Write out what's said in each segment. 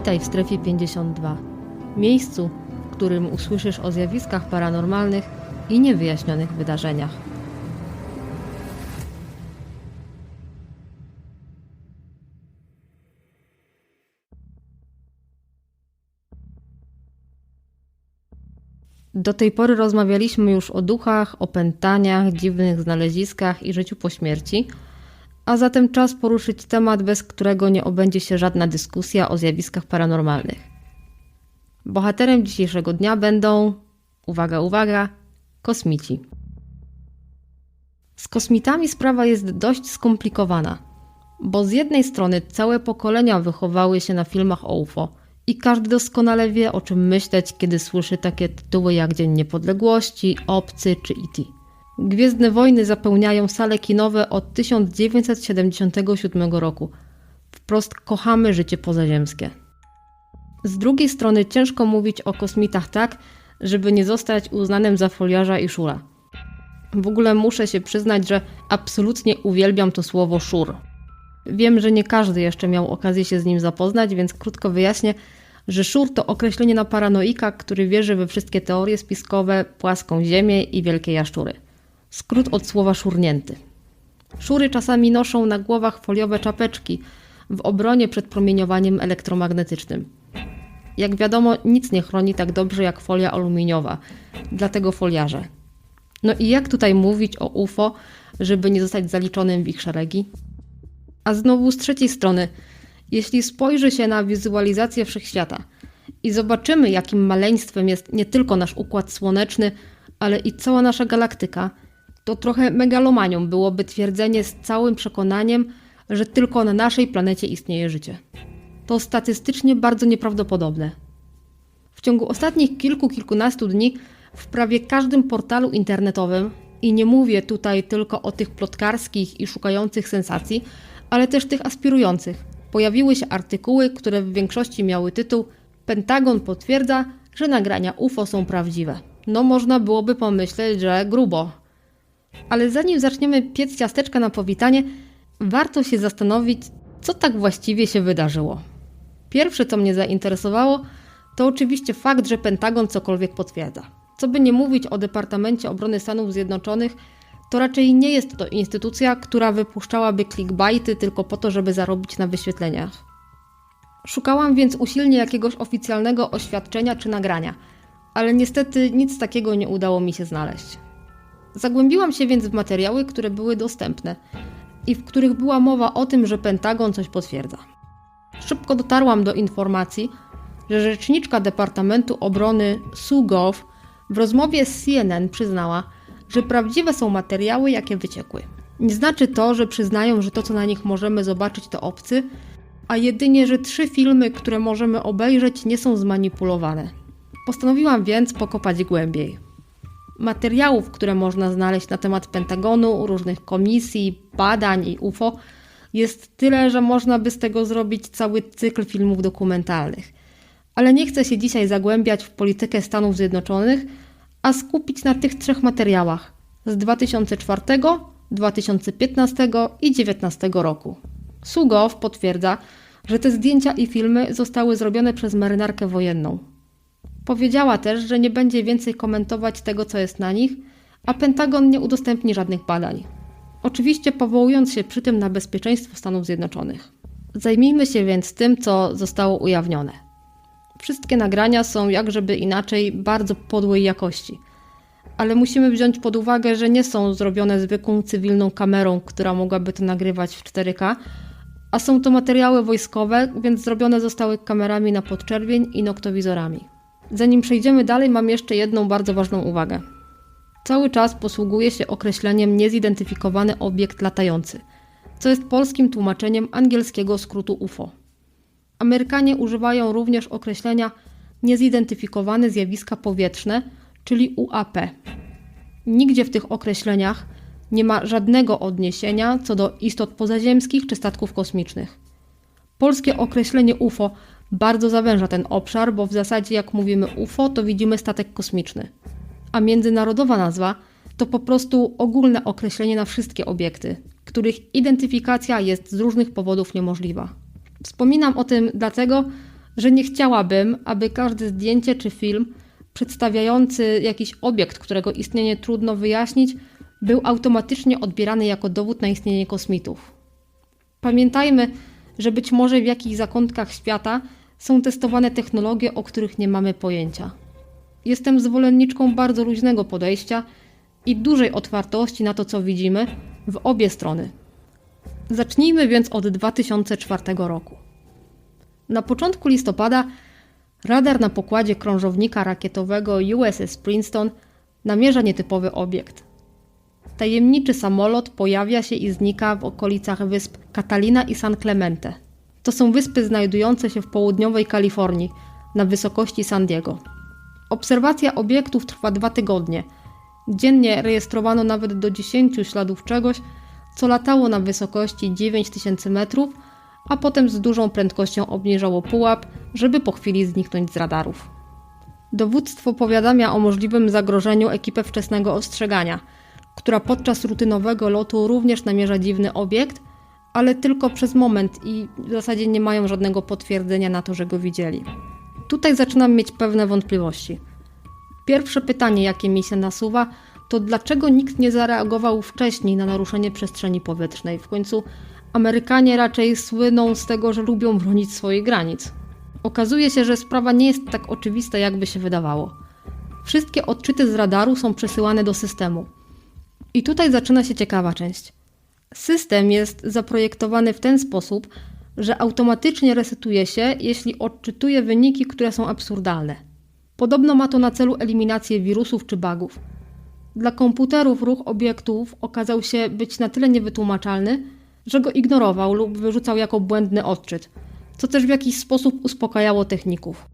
Witaj w strefie 52. Miejscu, w którym usłyszysz o zjawiskach paranormalnych i niewyjaśnionych wydarzeniach. Do tej pory rozmawialiśmy już o duchach, opętaniach, dziwnych znaleziskach i życiu po śmierci, a zatem czas poruszyć temat, bez którego nie obędzie się żadna dyskusja o zjawiskach paranormalnych. Bohaterem dzisiejszego dnia będą, uwaga, uwaga, kosmici. Z kosmitami sprawa jest dość skomplikowana, bo z jednej strony całe pokolenia wychowały się na filmach o UFO i każdy doskonale wie, o czym myśleć, kiedy słyszy takie tytuły jak Dzień Niepodległości, Obcy czy E.T. Gwiezdne Wojny zapełniają sale kinowe od 1977 roku. Wprost kochamy życie pozaziemskie. Z drugiej strony ciężko mówić o kosmitach tak, żeby nie zostać uznanym za foliarza i szura. W ogóle muszę się przyznać, że absolutnie uwielbiam to słowo szur. Wiem, że nie każdy jeszcze miał okazję się z nim zapoznać, więc krótko wyjaśnię, że szur to określenie na paranoika, który wierzy we wszystkie teorie spiskowe, płaską ziemię i wielkie jaszczury. Skrót od słowa szurnięty. Szury czasami noszą na głowach foliowe czapeczki w obronie przed promieniowaniem elektromagnetycznym. Jak wiadomo, nic nie chroni tak dobrze jak folia aluminiowa, dlatego foliarze. No i jak tutaj mówić o UFO, żeby nie zostać zaliczonym w ich szeregi? A znowu z trzeciej strony, jeśli spojrzy się na wizualizację wszechświata i zobaczymy, jakim maleństwem jest nie tylko nasz układ słoneczny, ale i cała nasza galaktyka, to trochę megalomanią byłoby twierdzenie z całym przekonaniem, że tylko na naszej planecie istnieje życie. To statystycznie bardzo nieprawdopodobne. W ciągu ostatnich kilku, kilkunastu dni w prawie każdym portalu internetowym, i nie mówię tutaj tylko o tych plotkarskich i szukających sensacji, ale też tych aspirujących, pojawiły się artykuły, które w większości miały tytuł Pentagon potwierdza, że nagrania UFO są prawdziwe. No można byłoby pomyśleć, że grubo. Ale zanim zaczniemy piec ciasteczka na powitanie, warto się zastanowić, co tak właściwie się wydarzyło. Pierwsze, co mnie zainteresowało, to oczywiście fakt, że Pentagon cokolwiek potwierdza. Co by nie mówić o Departamencie Obrony Stanów Zjednoczonych, to raczej nie jest to instytucja, która wypuszczałaby clickbaity tylko po to, żeby zarobić na wyświetleniach. Szukałam więc usilnie jakiegoś oficjalnego oświadczenia czy nagrania, ale niestety nic takiego nie udało mi się znaleźć. Zagłębiłam się więc w materiały, które były dostępne i w których była mowa o tym, że Pentagon coś potwierdza. Szybko dotarłam do informacji, że rzeczniczka Departamentu Obrony Sue w rozmowie z CNN przyznała, że prawdziwe są materiały, jakie wyciekły. Nie znaczy to, że przyznają, że to, co na nich możemy zobaczyć, to obcy, a jedynie, że trzy filmy, które możemy obejrzeć, nie są zmanipulowane. Postanowiłam więc pokopać głębiej. Materiałów, które można znaleźć na temat Pentagonu, różnych komisji, badań i UFO, jest tyle, że można by z tego zrobić cały cykl filmów dokumentalnych. Ale nie chcę się dzisiaj zagłębiać w politykę Stanów Zjednoczonych, a skupić na tych trzech materiałach z 2004, 2015 i 2019 roku. Sugow potwierdza, że te zdjęcia i filmy zostały zrobione przez marynarkę wojenną. Powiedziała też, że nie będzie więcej komentować tego, co jest na nich, a Pentagon nie udostępni żadnych badań. Oczywiście powołując się przy tym na bezpieczeństwo Stanów Zjednoczonych. Zajmijmy się więc tym, co zostało ujawnione. Wszystkie nagrania są, jak żeby inaczej, bardzo podłej jakości. Ale musimy wziąć pod uwagę, że nie są zrobione zwykłą cywilną kamerą, która mogłaby to nagrywać w 4K, a są to materiały wojskowe, więc zrobione zostały kamerami na podczerwień i noktowizorami. Zanim przejdziemy dalej, mam jeszcze jedną bardzo ważną uwagę. Cały czas posługuje się określeniem niezidentyfikowany obiekt latający, co jest polskim tłumaczeniem angielskiego skrótu UFO. Amerykanie używają również określenia niezidentyfikowane zjawiska powietrzne, czyli UAP. Nigdzie w tych określeniach nie ma żadnego odniesienia co do istot pozaziemskich czy statków kosmicznych. Polskie określenie UFO bardzo zawęża ten obszar, bo w zasadzie jak mówimy UFO, to widzimy statek kosmiczny. A międzynarodowa nazwa to po prostu ogólne określenie na wszystkie obiekty, których identyfikacja jest z różnych powodów niemożliwa. Wspominam o tym dlatego, że nie chciałabym, aby każde zdjęcie czy film przedstawiający jakiś obiekt, którego istnienie trudno wyjaśnić, był automatycznie odbierany jako dowód na istnienie kosmitów. Pamiętajmy, że być może w jakichś zakątkach świata są testowane technologie, o których nie mamy pojęcia. Jestem zwolenniczką bardzo luźnego podejścia i dużej otwartości na to, co widzimy, w obie strony. Zacznijmy więc od 2004 roku. Na początku listopada radar na pokładzie krążownika rakietowego USS Princeton namierza nietypowy obiekt. Tajemniczy samolot pojawia się i znika w okolicach wysp Catalina i San Clemente. To są wyspy znajdujące się w południowej Kalifornii, na wysokości San Diego. Obserwacja obiektów trwa dwa tygodnie. Dziennie rejestrowano nawet do 10 śladów czegoś, co latało na wysokości 9000 metrów, a potem z dużą prędkością obniżało pułap, żeby po chwili zniknąć z radarów. Dowództwo powiadamia o możliwym zagrożeniu ekipę wczesnego ostrzegania, która podczas rutynowego lotu również namierza dziwny obiekt, ale tylko przez moment i w zasadzie nie mają żadnego potwierdzenia na to, że go widzieli. Tutaj zaczynam mieć pewne wątpliwości. Pierwsze pytanie, jakie mi się nasuwa, to dlaczego nikt nie zareagował wcześniej na naruszenie przestrzeni powietrznej? W końcu Amerykanie raczej słyną z tego, że lubią bronić swoich granic. Okazuje się, że sprawa nie jest tak oczywista, jakby się wydawało. Wszystkie odczyty z radaru są przesyłane do systemu. I tutaj zaczyna się ciekawa część. System jest zaprojektowany w ten sposób, że automatycznie resetuje się, jeśli odczytuje wyniki, które są absurdalne. Podobno ma to na celu eliminację wirusów czy bugów. Dla komputerów ruch obiektów okazał się być na tyle niewytłumaczalny, że go ignorował lub wyrzucał jako błędny odczyt, co też w jakiś sposób uspokajało techników.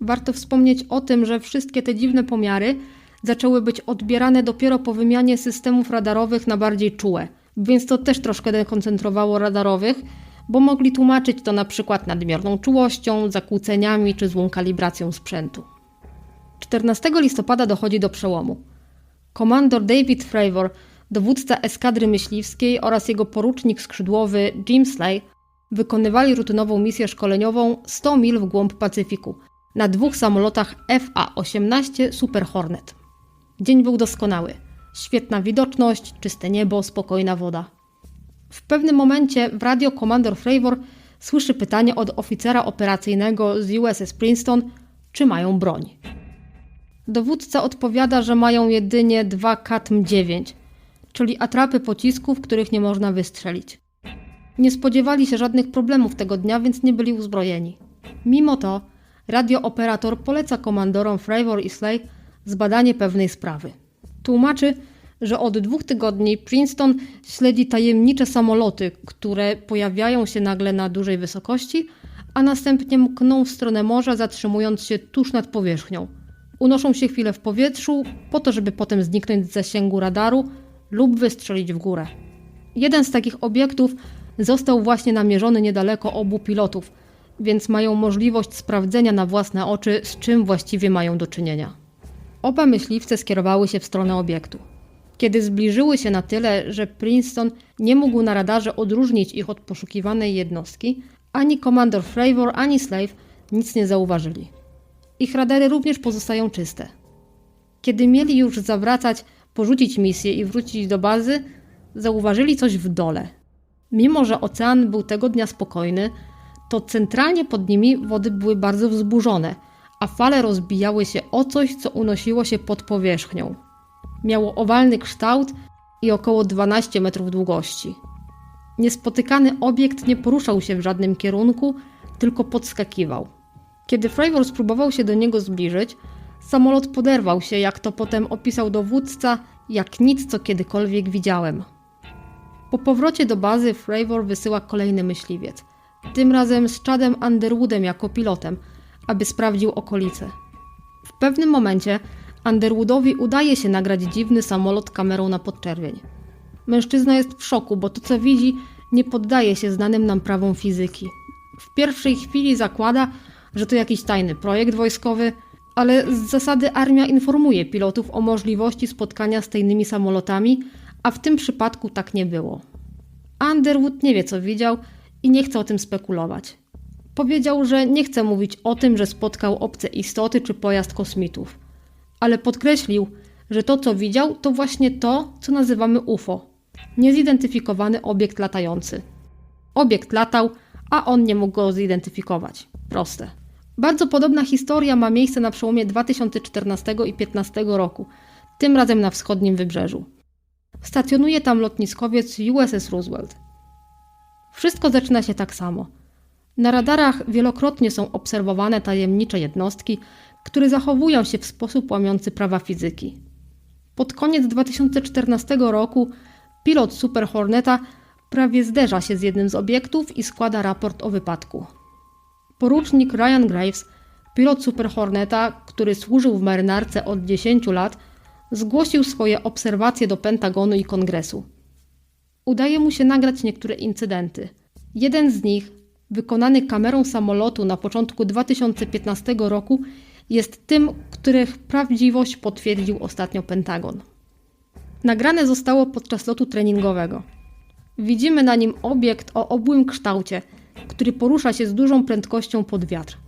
Warto wspomnieć o tym, że wszystkie te dziwne pomiary zaczęły być odbierane dopiero po wymianie systemów radarowych na bardziej czułe, więc to też troszkę dekoncentrowało radarowych, bo mogli tłumaczyć to na przykład nadmierną czułością, zakłóceniami czy złą kalibracją sprzętu. 14 listopada dochodzi do przełomu. Komandor David Fravor, dowódca eskadry myśliwskiej oraz jego porucznik skrzydłowy Jim Slay wykonywali rutynową misję szkoleniową 100 mil w głąb Pacyfiku na dwóch samolotach FA-18 Super Hornet. Dzień był doskonały. Świetna widoczność, czyste niebo, spokojna woda. W pewnym momencie w radio komandor Fravor słyszy pytanie od oficera operacyjnego z USS Princeton, czy mają broń. Dowódca odpowiada, że mają jedynie dwa KATM-9, czyli atrapy pocisków, których nie można wystrzelić. Nie spodziewali się żadnych problemów tego dnia, więc nie byli uzbrojeni. Mimo to radiooperator poleca komandorom Fravor i Slay zbadanie pewnej sprawy. Tłumaczy, że od dwóch tygodni Princeton śledzi tajemnicze samoloty, które pojawiają się nagle na dużej wysokości, a następnie mkną w stronę morza, zatrzymując się tuż nad powierzchnią. Unoszą się chwilę w powietrzu, po to, żeby potem zniknąć z zasięgu radaru lub wystrzelić w górę. Jeden z takich obiektów został właśnie namierzony niedaleko obu pilotów, więc mają możliwość sprawdzenia na własne oczy, z czym właściwie mają do czynienia. Oba myśliwce skierowały się w stronę obiektu. Kiedy zbliżyły się na tyle, że Princeton nie mógł na radarze odróżnić ich od poszukiwanej jednostki, ani komandor Fravor, ani Slave nic nie zauważyli. Ich radary również pozostają czyste. Kiedy mieli już zawracać, porzucić misję i wrócić do bazy, zauważyli coś w dole. Mimo, że ocean był tego dnia spokojny, to centralnie pod nimi wody były bardzo wzburzone, a fale rozbijały się o coś, co unosiło się pod powierzchnią. Miało owalny kształt i około 12 metrów długości. Niespotykany obiekt nie poruszał się w żadnym kierunku, tylko podskakiwał. Kiedy Fravor spróbował się do niego zbliżyć, samolot poderwał się, jak to potem opisał dowódca, jak nic, co kiedykolwiek widziałem. Po powrocie do bazy Fravor wysyła kolejny myśliwiec. Tym razem z Chadem Underwoodem jako pilotem, aby sprawdził okolice. W pewnym momencie Underwoodowi udaje się nagrać dziwny samolot kamerą na podczerwień. Mężczyzna jest w szoku, bo to co widzi nie poddaje się znanym nam prawom fizyki. W pierwszej chwili zakłada, że to jakiś tajny projekt wojskowy, ale z zasady armia informuje pilotów o możliwości spotkania z tajnymi samolotami, a w tym przypadku tak nie było. Underwood nie wie co widział i nie chce o tym spekulować. Powiedział, że nie chce mówić o tym, że spotkał obce istoty czy pojazd kosmitów, ale podkreślił, że to, co widział, to właśnie to, co nazywamy UFO niezidentyfikowany obiekt latający. Obiekt latał, a on nie mógł go zidentyfikować. Proste. Bardzo podobna historia ma miejsce na przełomie 2014 i 2015 roku, tym razem na wschodnim wybrzeżu. Stacjonuje tam lotniskowiec USS Roosevelt. Wszystko zaczyna się tak samo. Na radarach wielokrotnie są obserwowane tajemnicze jednostki, które zachowują się w sposób łamiący prawa fizyki. Pod koniec 2014 roku pilot Super Horneta prawie zderza się z jednym z obiektów i składa raport o wypadku. Porucznik Ryan Graves, pilot Super Horneta, który służył w marynarce od 10 lat, zgłosił swoje obserwacje do Pentagonu i Kongresu. Udaje mu się nagrać niektóre incydenty. Jeden z nich, wykonany kamerą samolotu na początku 2015 roku, jest tym, których prawdziwość potwierdził ostatnio Pentagon. Nagrane zostało podczas lotu treningowego. Widzimy na nim obiekt o obłym kształcie, który porusza się z dużą prędkością pod wiatr.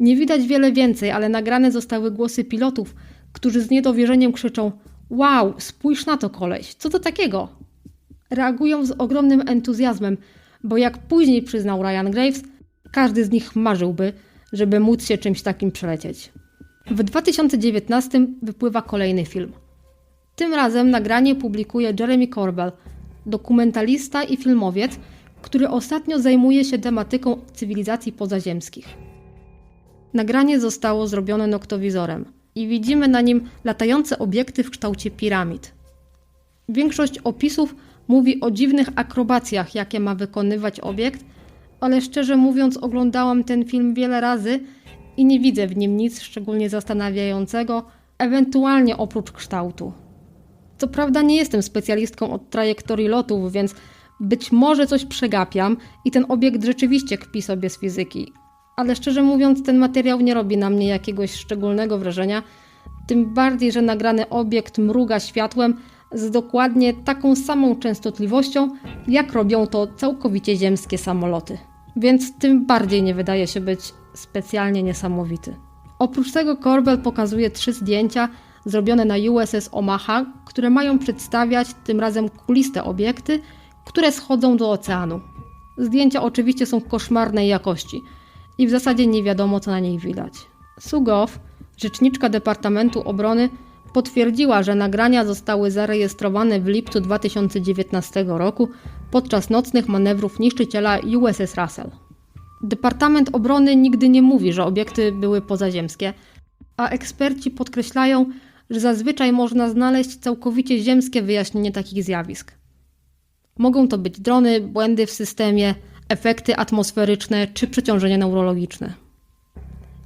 Nie widać wiele więcej, ale nagrane zostały głosy pilotów, którzy z niedowierzeniem krzyczą: Wow, spójrz na to, koleś, co to takiego? Reagują z ogromnym entuzjazmem, bo jak później przyznał Ryan Graves, każdy z nich marzyłby, żeby móc się czymś takim przelecieć. W 2019 wypływa kolejny film. Tym razem nagranie publikuje Jeremy Corbell, dokumentalista i filmowiec, który ostatnio zajmuje się tematyką cywilizacji pozaziemskich. Nagranie zostało zrobione noktowizorem i widzimy na nim latające obiekty w kształcie piramid. Większość opisów mówi o dziwnych akrobacjach, jakie ma wykonywać obiekt, ale szczerze mówiąc, oglądałam ten film wiele razy i nie widzę w nim nic szczególnie zastanawiającego, ewentualnie oprócz kształtu. Co prawda nie jestem specjalistką od trajektorii lotów, więc być może coś przegapiam i ten obiekt rzeczywiście kpi sobie z fizyki. Ale szczerze mówiąc, ten materiał nie robi na mnie jakiegoś szczególnego wrażenia, tym bardziej, że nagrany obiekt mruga światłem z dokładnie taką samą częstotliwością, jak robią to całkowicie ziemskie samoloty. Więc tym bardziej nie wydaje się być specjalnie niesamowity. Oprócz tego Corbell pokazuje trzy zdjęcia zrobione na USS Omaha, które mają przedstawiać tym razem kuliste obiekty, które schodzą do oceanu. Zdjęcia oczywiście są koszmarnej jakości i w zasadzie nie wiadomo, co na nich widać. Sugow, rzeczniczka Departamentu Obrony, potwierdziła, że nagrania zostały zarejestrowane w lipcu 2019 roku podczas nocnych manewrów niszczyciela USS Russell. Departament Obrony nigdy nie mówi, że obiekty były pozaziemskie, a eksperci podkreślają, że zazwyczaj można znaleźć całkowicie ziemskie wyjaśnienie takich zjawisk. Mogą to być drony, błędy w systemie, efekty atmosferyczne czy przeciążenie neurologiczne.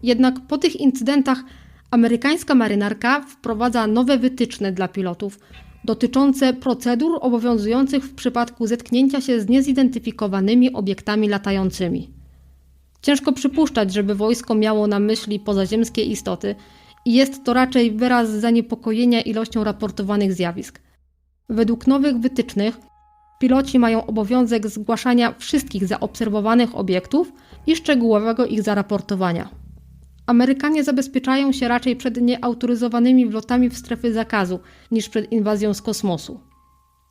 Jednak po tych incydentach amerykańska marynarka wprowadza nowe wytyczne dla pilotów dotyczące procedur obowiązujących w przypadku zetknięcia się z niezidentyfikowanymi obiektami latającymi. Ciężko przypuszczać, żeby wojsko miało na myśli pozaziemskie istoty i jest to raczej wyraz zaniepokojenia ilością raportowanych zjawisk. Według nowych wytycznych piloci mają obowiązek zgłaszania wszystkich zaobserwowanych obiektów i szczegółowego ich zaraportowania. Amerykanie zabezpieczają się raczej przed nieautoryzowanymi wlotami w strefy zakazu niż przed inwazją z kosmosu.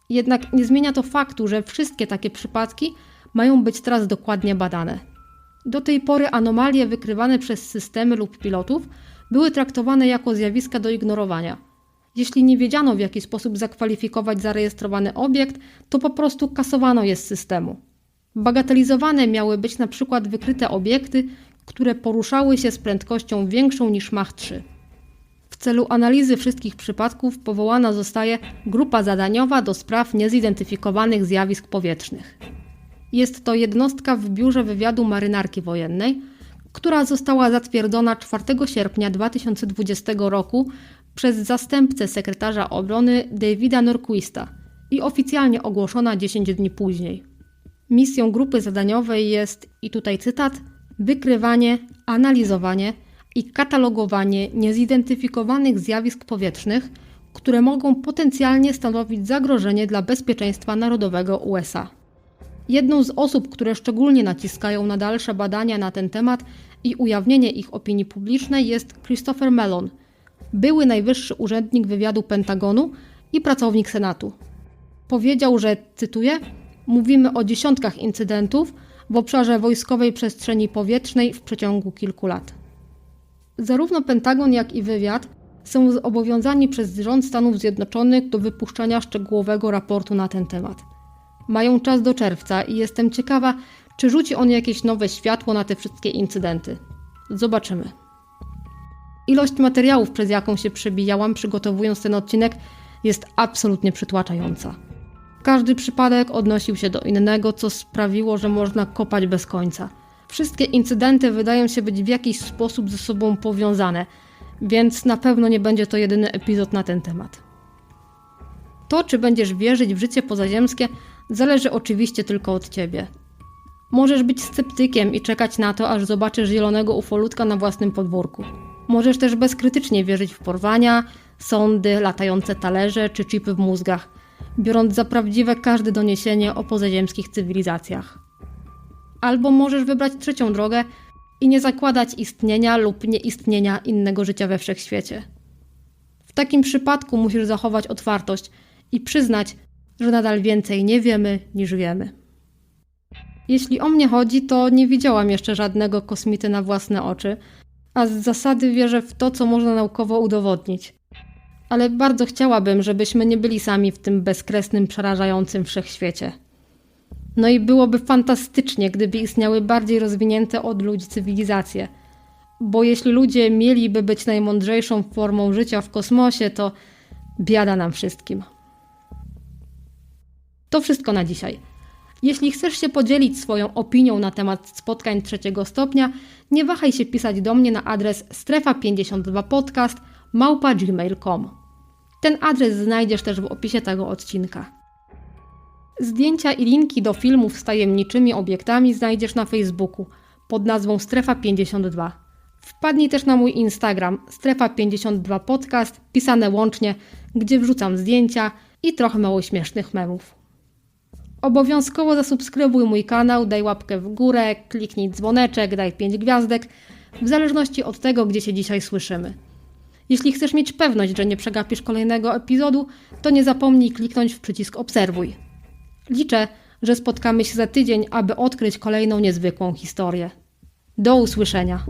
Jednak nie zmienia to faktu, że wszystkie takie przypadki mają być teraz dokładnie badane. Do tej pory anomalie wykrywane przez systemy lub pilotów były traktowane jako zjawiska do ignorowania. Jeśli nie wiedziano w jaki sposób zakwalifikować zarejestrowany obiekt, to po prostu kasowano je z systemu. Bagatelizowane miały być na przykład wykryte obiekty, które poruszały się z prędkością większą niż Mach 3. W celu analizy wszystkich przypadków powołana zostaje grupa zadaniowa do spraw niezidentyfikowanych zjawisk powietrznych. Jest to jednostka w biurze wywiadu marynarki wojennej, która została zatwierdzona 4 sierpnia 2020 roku przez zastępcę sekretarza obrony Davida Norquista i oficjalnie ogłoszona 10 dni później. Misją grupy zadaniowej jest, i tutaj cytat, wykrywanie, analizowanie i katalogowanie niezidentyfikowanych zjawisk powietrznych, które mogą potencjalnie stanowić zagrożenie dla bezpieczeństwa narodowego USA. Jedną z osób, które szczególnie naciskają na dalsze badania na ten temat i ujawnienie ich opinii publicznej jest Christopher Mellon, były najwyższy urzędnik wywiadu Pentagonu i pracownik Senatu. Powiedział, że, cytuję, mówimy o dziesiątkach incydentów w obszarze wojskowej przestrzeni powietrznej w przeciągu kilku lat. Zarówno Pentagon, jak i wywiad są zobowiązani przez rząd Stanów Zjednoczonych do wypuszczania szczegółowego raportu na ten temat. Mają czas do czerwca i jestem ciekawa, czy rzuci on jakieś nowe światło na te wszystkie incydenty. Zobaczymy. Ilość materiałów, przez jaką się przebijałam, przygotowując ten odcinek, jest absolutnie przytłaczająca. Każdy przypadek odnosił się do innego, co sprawiło, że można kopać bez końca. Wszystkie incydenty wydają się być w jakiś sposób ze sobą powiązane, więc na pewno nie będzie to jedyny epizod na ten temat. To, czy będziesz wierzyć w życie pozaziemskie, zależy oczywiście tylko od ciebie. Możesz być sceptykiem i czekać na to, aż zobaczysz zielonego ufolutka na własnym podwórku. Możesz też bezkrytycznie wierzyć w porwania, sądy, latające talerze czy chipy w mózgach, biorąc za prawdziwe każde doniesienie o pozaziemskich cywilizacjach. Albo możesz wybrać trzecią drogę i nie zakładać istnienia lub nieistnienia innego życia we wszechświecie. W takim przypadku musisz zachować otwartość i przyznać, że nadal więcej nie wiemy niż wiemy. Jeśli o mnie chodzi, to nie widziałam jeszcze żadnego kosmity na własne oczy, a z zasady wierzę w to, co można naukowo udowodnić. Ale bardzo chciałabym, żebyśmy nie byli sami w tym bezkresnym, przerażającym wszechświecie. No i byłoby fantastycznie, gdyby istniały bardziej rozwinięte od ludzi cywilizacje. Bo jeśli ludzie mieliby być najmądrzejszą formą życia w kosmosie, to biada nam wszystkim. To wszystko na dzisiaj. Jeśli chcesz się podzielić swoją opinią na temat spotkań trzeciego stopnia, nie wahaj się pisać do mnie na adres strefa52podcast małpa.gmail.com. Ten adres znajdziesz też w opisie tego odcinka. Zdjęcia i linki do filmów z tajemniczymi obiektami znajdziesz na Facebooku pod nazwą Strefa 52. Wpadnij też na mój Instagram Strefa 52 Podcast, pisane łącznie, gdzie wrzucam zdjęcia i trochę mało śmiesznych memów. Obowiązkowo zasubskrybuj mój kanał, daj łapkę w górę, kliknij dzwoneczek, daj 5 gwiazdek, w zależności od tego, gdzie się dzisiaj słyszymy. Jeśli chcesz mieć pewność, że nie przegapisz kolejnego epizodu, to nie zapomnij kliknąć w przycisk obserwuj. Liczę, że spotkamy się za tydzień, aby odkryć kolejną niezwykłą historię. Do usłyszenia.